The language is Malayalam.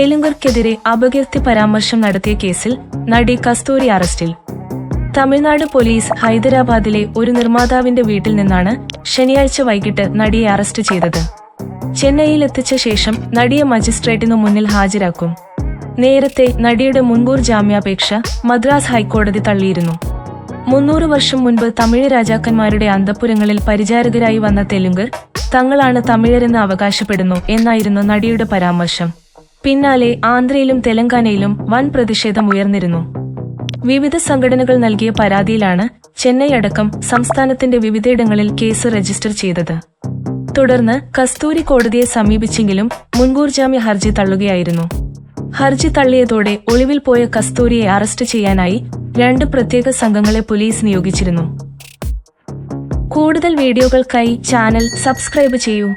തെലുങ്കർക്കെതിരെ അപകീർത്തി പരാമർശം നടത്തിയ കേസിൽ നടി കസ്തൂരി അറസ്റ്റിൽ. തമിഴ്നാട് പോലീസ് ഹൈദരാബാദിലെ ഒരു നിർമ്മാതാവിന്റെ വീട്ടിൽ നിന്നാണ് ശനിയാഴ്ച വൈകിട്ട് നടിയെ അറസ്റ്റ് ചെയ്തത്. ചെന്നൈയിൽ എത്തിച്ച ശേഷം നടിയെ മജിസ്ട്രേറ്റിനു മുന്നിൽ ഹാജരാക്കും. നേരത്തെ നടിയുടെ മുൻകൂർ ജാമ്യാപേക്ഷ മദ്രാസ് ഹൈക്കോടതി തള്ളിയിരുന്നു. മുന്നൂറ് വർഷം മുൻപ് തമിഴ് രാജാക്കന്മാരുടെ അന്തപുരങ്ങളിൽ പരിചാരകരായി വന്ന തെലുങ്കർ തങ്ങളാണ് തമിഴരെന്ന് അവകാശപ്പെടുന്നു എന്നായിരുന്നു നടിയുടെ പരാമർശം. പിന്നാലെ ആന്ധ്രയിലും തെലങ്കാനയിലും വൻ പ്രതിഷേധം ഉയർന്നിരുന്നു. വിവിധ സംഘടനകൾ നൽകിയ പരാതിയിലാണ് ചെന്നൈ അടക്കം സംസ്ഥാനത്തിന്റെ വിവിധയിടങ്ങളിൽ കേസ് രജിസ്റ്റർ ചെയ്തത്. തുടർന്ന് കസ്തൂരി കോടതിയെ സമീപിച്ചെങ്കിലും മുൻകൂർ ജാമ്യ ഹർജി തള്ളുകയായിരുന്നു. ഹർജി തള്ളിയതോടെ ഒളിവിൽ പോയ കസ്തൂരിയെ അറസ്റ്റ് ചെയ്യാനായി രണ്ട് പ്രത്യേക സംഘങ്ങളെ പോലീസ് നിയോഗിച്ചിരുന്നു. കൂടുതൽ വീഡിയോകൾക്കായി ചാനൽ സബ്സ്ക്രൈബ് ചെയ്യൂ.